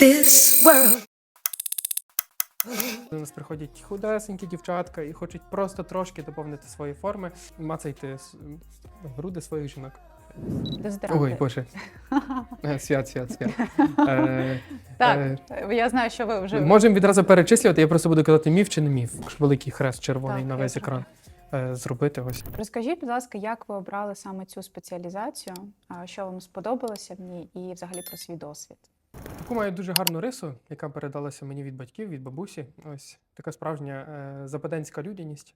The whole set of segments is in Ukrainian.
this world. До нас приходять худесенькі дівчатка і хочуть просто трошки доповнити свої форми, мацайте груди своїх жінок. Дезодоранти. Ой, боже. Е, Свят, свят, свят. Е, Так, е, я знаю, що ви вже Можемо відразу перечислювати, я просто буду казати міф чи не міф. Великий хрест червоний Так, на весь екран е, зробити ось. розкажіть, будь ласка, як ви обрали саме цю спеціалізацію, що вам сподобалося в ній, і взагалі про свій досвід. Таку маю дуже гарну рису, яка передалася мені від батьків, від бабусі. Ось така справжня е, западенська людяність.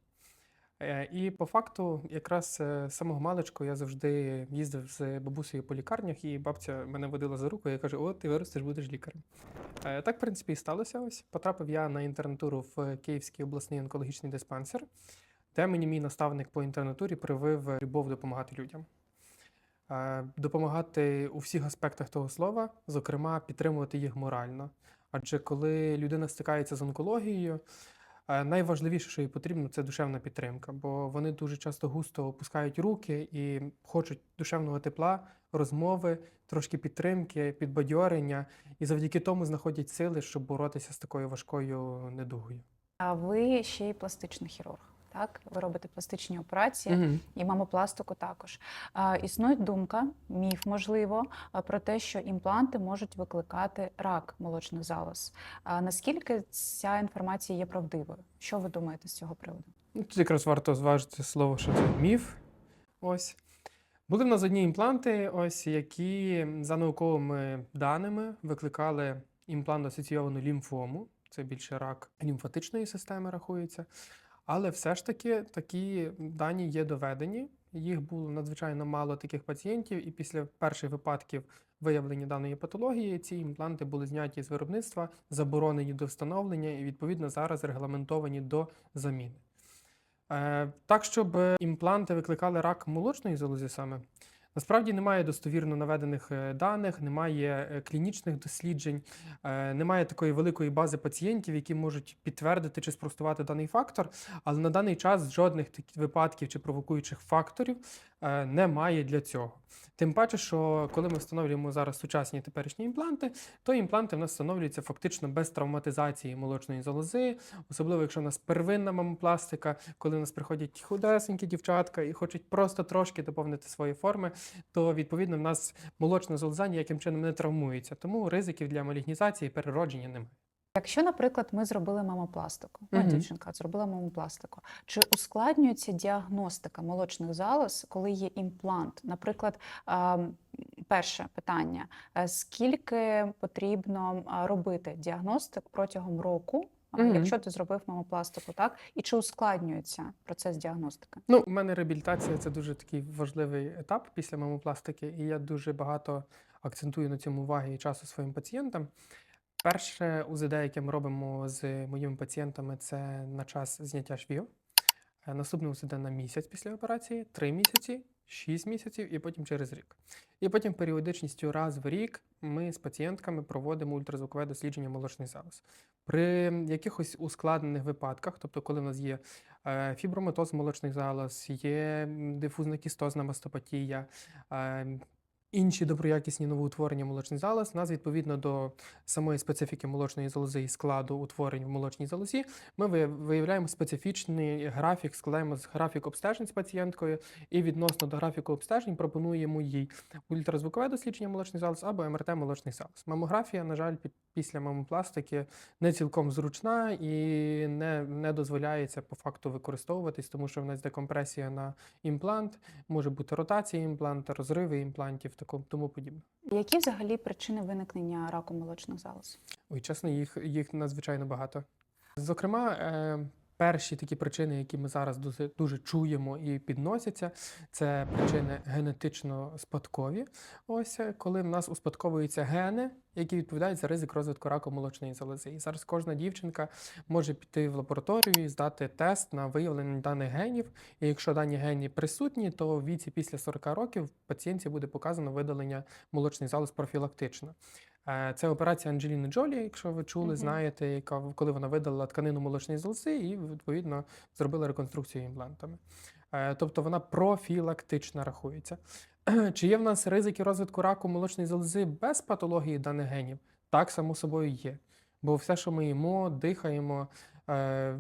Е, і по факту, якраз е, з самого маличку я завжди їздив з бабусею по лікарнях, і бабця мене водила за руку і каже: О, ти виростеш, будеш лікарем. Так, в принципі, і сталося. Ось потрапив я на інтернатуру в Київський обласний онкологічний диспансер, де мені мій наставник по інтернатурі привив любов допомагати людям. Е, Допомагати у всіх аспектах того слова, зокрема, підтримувати їх морально. Адже коли людина стикається з онкологією, е, найважливіше, що їй потрібно, це душевна підтримка, бо вони дуже часто густо опускають руки і хочуть душевного тепла, розмови, трошки підтримки, підбадьорення, і завдяки тому знаходять сили, щоб боротися з такою важкою недугою. А ви ще й пластичний хірург. Так, ви робите пластичні операції Мгм. і мамопластику також. А, існує думка, міф можливо, про те, що імпланти можуть викликати рак молочних залоз. А наскільки ця інформація є правдивою? Що ви думаєте з цього приводу? Ну, Тут якраз варто зважити слово, що це міф. Ось. Були в нас одні імпланти, ось, які за науковими даними викликали імплант-асоційовану лімфому. Це більше рак лімфатичної системи рахується. Але все ж таки такі дані є доведені. Їх було надзвичайно мало таких пацієнтів, і після перших випадків виявлення даної патології ці імпланти були зняті з виробництва, заборонені до встановлення і відповідно зараз регламентовані до заміни. Е, Так, щоб імпланти викликали рак молочної залози саме, насправді немає достовірно наведених е, даних, немає е, клінічних досліджень, е, немає такої великої бази пацієнтів, які можуть підтвердити чи спростувати даний фактор. Але на даний час жодних таких випадків чи провокуючих факторів немає для цього. Тим паче, що коли ми встановлюємо зараз сучасні теперішні імпланти, то імпланти в нас встановлюються фактично без травматизації молочної залози, особливо якщо в нас первинна мамопластика, коли в нас приходять худесенькі дівчатка і хочуть просто трошки доповнити свої форми, то відповідно в нас молочна залоза ніяким чином не травмується. Тому ризиків для малігнізації і переродження немає. Якщо, наприклад, ми зробили мамопластику, ну, Мгм. дівчинка зробила мамопластику, чи ускладнюється діагностика молочних залоз, коли є імплант? Наприклад, перше питання: е, скільки потрібно робити діагностик протягом року, Мгм. якщо ти зробив мамопластику, так? І чи ускладнюється процес діагностики? Ну, у мене реабілітація це дуже такий важливий етап після мамопластики, і я дуже багато акцентую на цьому уваги і часу своїм пацієнтам. Перше УЗД, яке ми робимо з моїми пацієнтами, це на час зняття швів. Е, Наступне УЗД на місяць після операції, три місяці, шість місяців і потім через рік. І потім періодичністю раз в рік ми з пацієнтками проводимо ультразвукове дослідження молочних залоз. При якихось ускладнених випадках, тобто коли в нас є е, фіброматоз молочних залоз, є дифузна кістозна мастопатія, е, інші доброякісні новоутворення молочних залоз, нас відповідно до самої специфіки молочної залози і складу утворень в молочній залозі, ми виявляємо специфічний графік, складаємо з- графік обстежень з пацієнткою, і відносно до графіку обстежень пропонуємо їй ультразвукове дослідження молочних залоз або МРТ молочних залоз. Мамографія, на жаль, під- після мамопластики не цілком зручна і не, не дозволяється по факту використовуватись, тому що в нас декомпресія на імплант, може бути ротація імпланта, розриви імплантів, тако- тому подібне. Які взагалі причини виникнення раку молочних залоз? Ой, чесно, їх, їх надзвичайно багато. Зокрема, е, перші такі причини, які ми зараз дуже, дуже чуємо і підносяться, це причини генетично спадкові. Ось е, коли в нас успадковуються гени, які відповідають за ризик розвитку раку молочної залози. І зараз кожна дівчинка може піти в лабораторію і здати тест на виявлення даних генів. І якщо дані гені присутні, то в віці після 40 років пацієнтці буде показано видалення молочних залоз профілактично. Е, Це операція Анджеліни Джолі, якщо ви чули, Мгм. знаєте, яка коли вона видалила тканину молочної залози і відповідно зробила реконструкцію імплантами. Е, Тобто вона профілактична рахується. Чи є в нас ризики розвитку раку молочної залози без патології даних генів? Так, само собою є. Бо все, що ми їмо, дихаємо, е,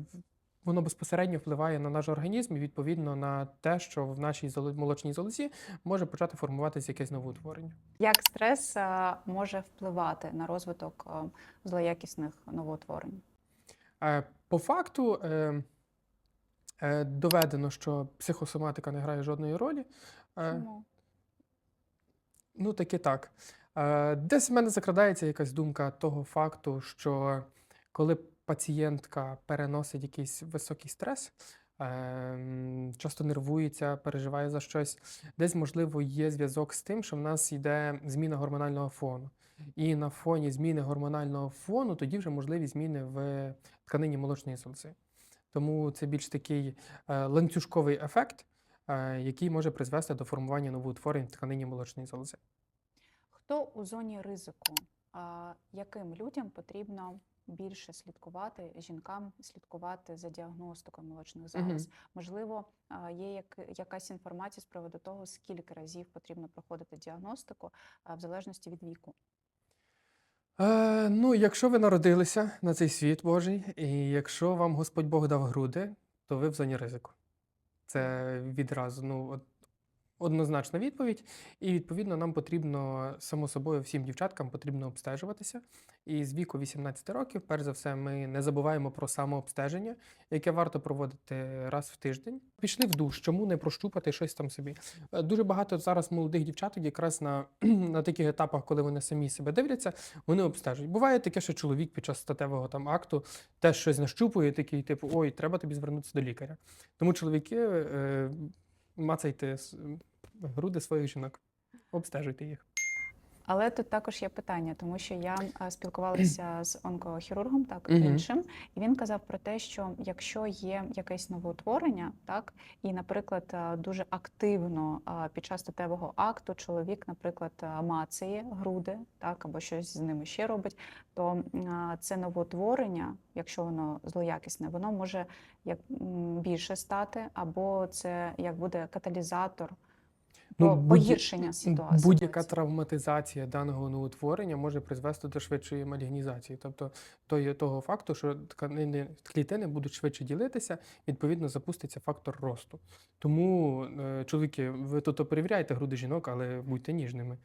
воно безпосередньо впливає на наш організм і відповідно на те, що в нашій молочній залозі може почати формуватися якесь новоутворення. Як стрес е, може впливати на розвиток е, злоякісних новоутворень? Е, По факту доведено, що психосоматика не грає жодної ролі. Чому? Ну, таки так. Десь в мене закрадається якась думка того факту, що коли пацієнтка переносить якийсь високий стрес, ем, часто нервується, переживає за щось, десь, можливо, є зв'язок з тим, що в нас йде зміна гормонального фону. І на фоні зміни гормонального фону тоді вже можливі зміни в тканині молочної залози. Тому це більш такий е, ланцюжковий ефект, е, який може призвести до формування новоутворень в тканині молочної залози. Хто у зоні ризику? Яким людям потрібно більше слідкувати, жінкам слідкувати за діагностикою молочних залоз? Можливо, є як, якась інформація з приводу того, скільки разів потрібно проходити діагностику в залежності від віку. Е, ну, якщо ви народилися на цей світ Божий, і якщо вам Господь Бог дав груди, то ви в зоні ризику. Це відразу ну, от, однозначна відповідь. І відповідно нам потрібно, само собою, всім дівчаткам потрібно обстежуватися. І з віку 18 років, перш за все, ми не забуваємо про самообстеження, яке варто проводити раз в тиждень. Пішли в душ, чому не прощупати щось там собі. Е, Дуже багато зараз молодих дівчаток якраз на, на таких етапах, коли вони самі себе дивляться, вони обстежують. Буває таке, що чоловік під час статевого там акту теж щось нащупує, такий, типу, ой, треба тобі звернутися до лікаря. Тому чоловіки е, мацайте груди своїх жінок, обстежуйте їх. Але тут також є питання, тому що я спілкувалася з онкохірургом, так іншим, і він казав про те, що якщо є якесь новоутворення, так і, наприклад, дуже активно під час статевого акту чоловік, наприклад, а, мацає груди, так або щось з ними ще робить, то це новоутворення, якщо воно злоякісне, воно може як більше стати, або це як буде каталізатор. По- будь- погіршення ситуації. Будь-яка травматизація даного новоутворення може призвести до швидшої малігнізації, тобто то- того факту, що тканини клітини будуть швидше ділитися, відповідно запуститься фактор росту. Тому, е, чоловіки, ви тут перевіряєте груди жінок, але будьте ніжними.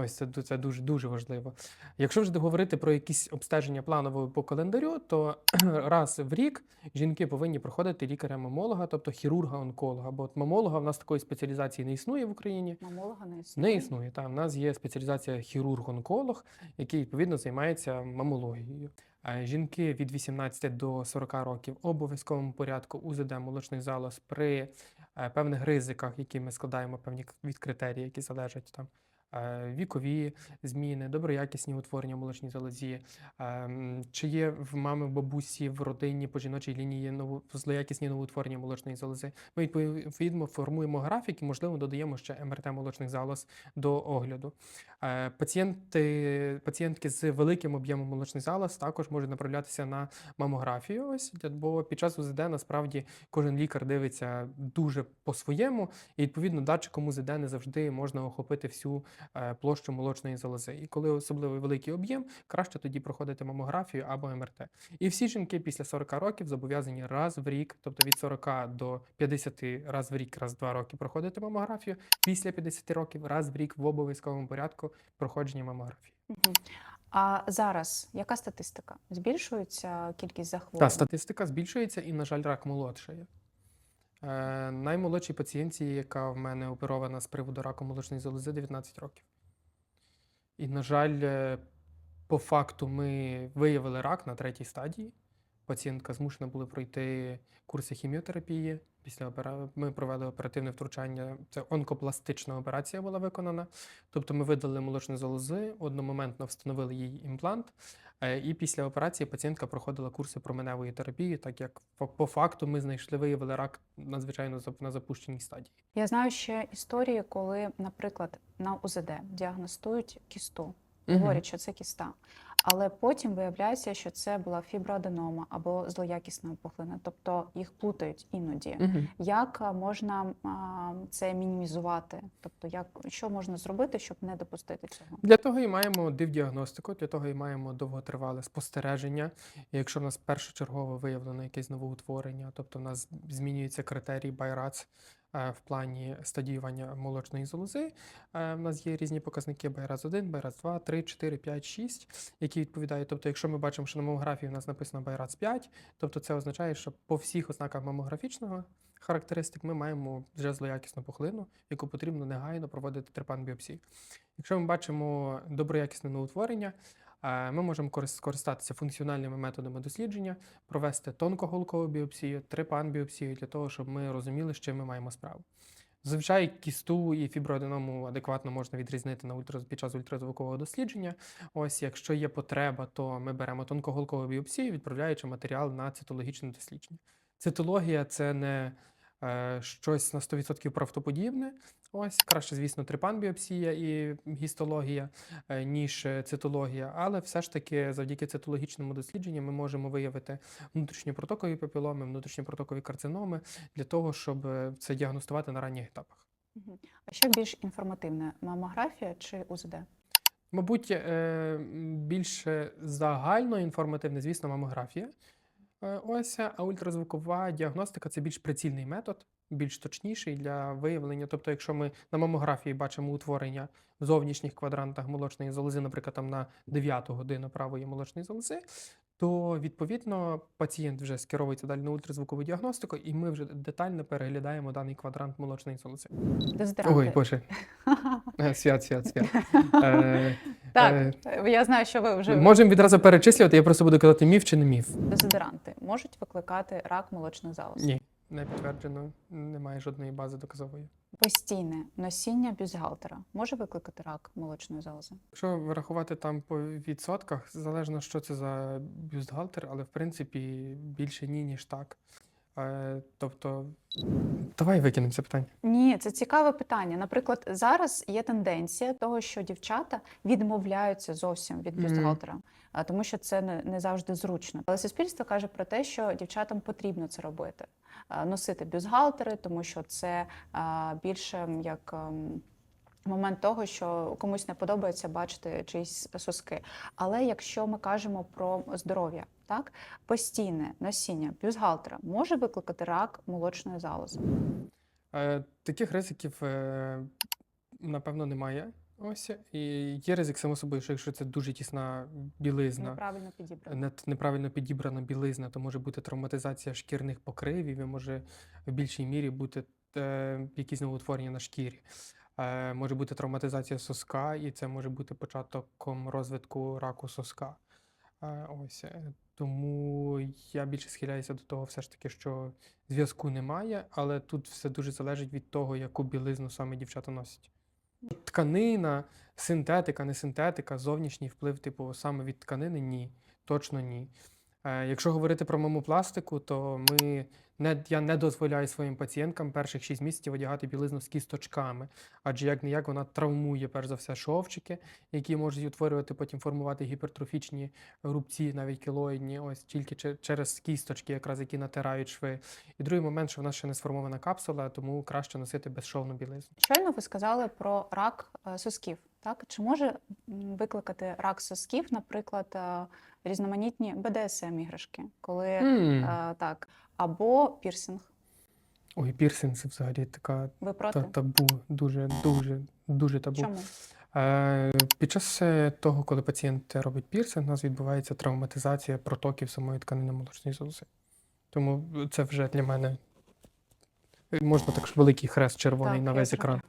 Ось це, це дуже дуже важливо. Якщо вже говорити про якісь обстеження планове по календарю, то раз в рік жінки повинні проходити лікаря-мамолога, тобто хірурга-онколога. Бо от мамолога в нас такої спеціалізації не існує в Україні. Мамолога не існує. Не існує. Та, в нас є спеціалізація хірург-онколог, який відповідно займається мамологією. Е, Жінки від 18 до 40 років обов'язковому порядку УЗД молочних залоз при е, певних ризиках, які ми складаємо певні від критерії, які залежать там. Е, Вікові зміни, доброякісні утворення в молочній залозі, ем, чи є в мами, бабусі в родині по жіночій лінії ново- злоякісні новоутворення молочної залози. Ми відповідно формуємо графік і, можливо, додаємо ще МРТ молочних залоз до огляду. Е, Пацієнти, пацієнтки з великим об'ємом молочних залоз також можуть направлятися на мамографію. Ось бо під час УЗД насправді кожен лікар дивиться дуже по-своєму, і відповідно датчиком УЗД не завжди можна охопити всю е, площу молочної залози. І коли особливо великий об'єм, краще тоді проходити мамографію або МРТ. І всі жінки після 40 років зобов'язані раз в рік, тобто від 40 до 50 раз в рік, раз в два роки проходити мамографію. Після 50 років раз в рік в обов'язковому порядку проходження мамографії. А зараз яка статистика? Збільшується кількість захворювань? статистика збільшується і, на жаль, рак молодшає. Е, наймолодшій пацієнтці, яка в мене оперована з приводу раку молочної залози, 19 років. І, на жаль, е, по факту ми виявили рак на третій стадії. Пацієнтка змушена була пройти курси хіміотерапії. Після опера... ми провели оперативне втручання. Це онкопластична операція була виконана. Тобто ми видали молочні залози, одномоментно встановили їй імплант. Е, І після операції пацієнтка проходила курси променевої терапії, так як по, факту ми знайшли, виявили рак надзвичайно на запущеній стадії. Я знаю ще історії, коли, наприклад, на УЗД діагностують кісту, говорять, що це кіста. Але потім виявляється, що це була фіброаденома або злоякісна пухлина, тобто їх плутають іноді. Угу. Як можна а, це мінімізувати? Тобто, як що можна зробити, щоб не допустити цього? Для того і маємо дивдіагностику, для того і маємо довготривале спостереження. І якщо в нас першочергово виявлено якесь новоутворення, тобто в нас змінюється критерій Байрац е, в плані стадіювання молочної залози. Е, В нас є різні показники Байрац 1, Байрац 2, 3, 4, 5, 6, які відповідають. Тобто, якщо ми бачимо, що на мамографії у нас написано Байрац 5, тобто це означає, що по всіх ознаках мамографічного характеристик ми маємо вже злоякісну пухлину, яку потрібно негайно проводити трепан-біопсію. Якщо ми бачимо доброякісне новоутворення, е, ми можемо скористатися функціональними методами дослідження, провести тонкоголкову біопсію, трепан-біопсію для того, щоб ми розуміли, з чим ми маємо справу. Зазвичай кісту і фіброаденому адекватно можна відрізнити на ультра... під час ультразвукового дослідження. Ось, якщо є потреба, то ми беремо тонкоголкову біопсію, відправляючи матеріал на цитологічне дослідження. Цитологія це не щось на 100% правдоподібне. Ось, краще, звісно, трипан-біопсія і гістологія, е, ніж е, цитологія, але все ж таки завдяки цитологічному дослідженню ми можемо виявити внутрішньопротокові папіломи, внутрішньопротокові карциноми для того, щоб е, це діагностувати на ранніх етапах. А що більш інформативне мамографія чи УЗД? Мабуть, е, більше загально інформативне, звісно, мамографія. Е, Ось, а ультразвукова діагностика це більш прицільний метод, більш точніший для виявлення. Тобто, якщо ми на мамографії бачимо утворення в зовнішніх квадрантах молочної залози, наприклад, там на 9 годину правої молочної залози, то відповідно пацієнт вже скеровується далі на ультразвукову діагностику, і ми вже детально переглядаємо даний квадрант молочної залози. Ой, боже, Е, свят, свят, свят. Е, Так, е, я знаю, що ви вже Можемо відразу перечислювати, я просто буду казати міф чи не міф. дезодоранти можуть викликати рак молочних залоз. Ні, не підтверджено, немає жодної бази доказової. Постійне носіння бюстгальтера може викликати рак молочної залози. Якщо врахувати там по відсотках, залежно, що це за бюстгальтер, але в принципі більше ні, ніж так. Е, тобто, давай викинемо це питання. Ні, це цікаве питання. Наприклад, зараз є тенденція того, що дівчата відмовляються зовсім від бюстгальтера, а, тому що це не, не завжди зручно. Але суспільство каже про те, що дівчатам потрібно це робити, носити бюстгальтери, тому що це більше як. Момент того, що комусь не подобається бачити чиїсь соски. Але якщо ми кажемо про здоров'я, так постійне носіння бюстгальтера може викликати рак молочної залози. Е, таких ризиків, е, напевно, немає. Ось. І є ризик, само собою, що якщо це дуже тісна білизна, Неправильно підібрано. не- неправильно підібрана білизна, то може бути травматизація шкірних покривів і може в більшій мірі бути е, якісь новоутворення на шкірі. Е, може бути травматизація соска, і це може бути початком розвитку раку соска. Е, ось. е, Тому я більше схиляюся до того, все ж таки, що зв'язку немає, але тут все дуже залежить від того, яку білизну саме дівчата носять. Тканина, синтетика, не синтетика, зовнішній вплив, типу, саме від тканини ні, точно ні. Е, якщо говорити про мамопластику, то ми не, я не дозволяю своїм пацієнткам перших 6 місяців одягати білизну з кісточками, адже як не як вона травмує перш за все шовчики, які можуть утворювати, потім формувати гіпертрофічні рубці, навіть кілоїдні, ось тільки через кісточки, якраз які натирають шви. І другий момент, що в нас ще не сформована капсула, тому краще носити безшовну білизну. Щойно ви сказали про рак е, сосків. Так чи може викликати рак сосків, наприклад, е, різноманітні БДСМ іграшки, коли М. е, так, або пірсинг? Ой, пірсинг це взагалі така Ви проти? та, табу, дуже, дуже, дуже табу. Чому? Е, під час е, того, коли пацієнт робить пірсинг, у нас відбувається травматизація протоків самої тканини молочної залози. Тому це вже для мене е, можна так великий хрест червоний Так, на весь екран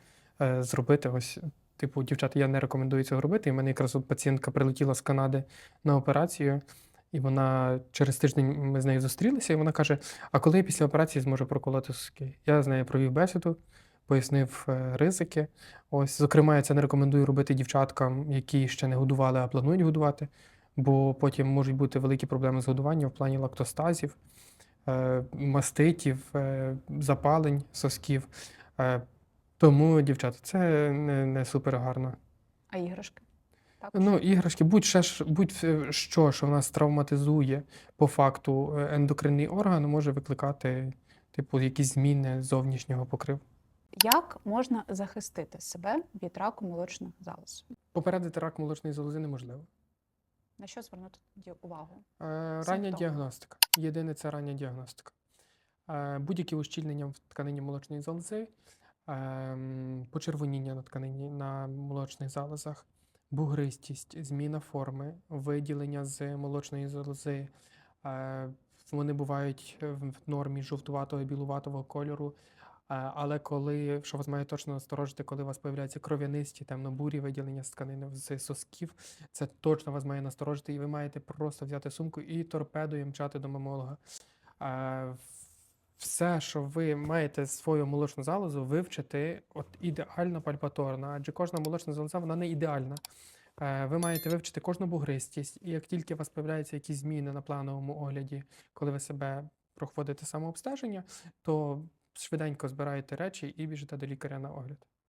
е, зробити. Ось, типу, дівчата, я не рекомендую цього робити. І в мене якраз от пацієнтка прилетіла з Канади на операцію, і вона через тиждень ми з нею зустрілися, і вона каже: А коли я після операції зможу проколоти соски? Я з нею провів бесіду, пояснив е, ризики. Ось, зокрема, я це не рекомендую робити дівчаткам, які ще не годували, а планують годувати, бо потім можуть бути великі проблеми з годуванням в плані лактостазів, е, маститів, е, запалень сосків. Е, Тому, дівчата, це не, не супер гарно. А іграшки? також? Ну, іграшки, будь-що, будь-що, що в нас травматизує по факту е, ендокринний орган, може викликати, типу, якісь зміни зовнішнього покриву. Як можна захистити себе від раку молочних залоз? Попередити рак молочної залози неможливо. На що звернути увагу? Е, Рання Симптоми. діагностика. Єдине це рання діагностика. Е, Будь-які ущільнення в тканині молочної залози, почервоніння на тканині на молочних залозах, бугристість, зміна форми, виділення з молочної залози. Е, Вони бувають в нормі жовтуватого білуватого кольору. Е, Але коли, що вас має точно насторожити, коли у вас появляються кров'янисті, темно-бурі виділення з тканини з сосків, це точно вас має насторожити, і ви маєте просто взяти сумку і торпедою мчати до мамолога. Все, що ви маєте свою молочну залозу, вивчити от ідеально пальпаторно, адже кожна молочна залоза вона не ідеальна. Е, Ви маєте вивчити кожну бугристість, і як тільки у вас з'являються якісь зміни на плановому огляді, коли ви себе проходите самообстеження, то швиденько збираєте речі і біжите до лікаря на огляд.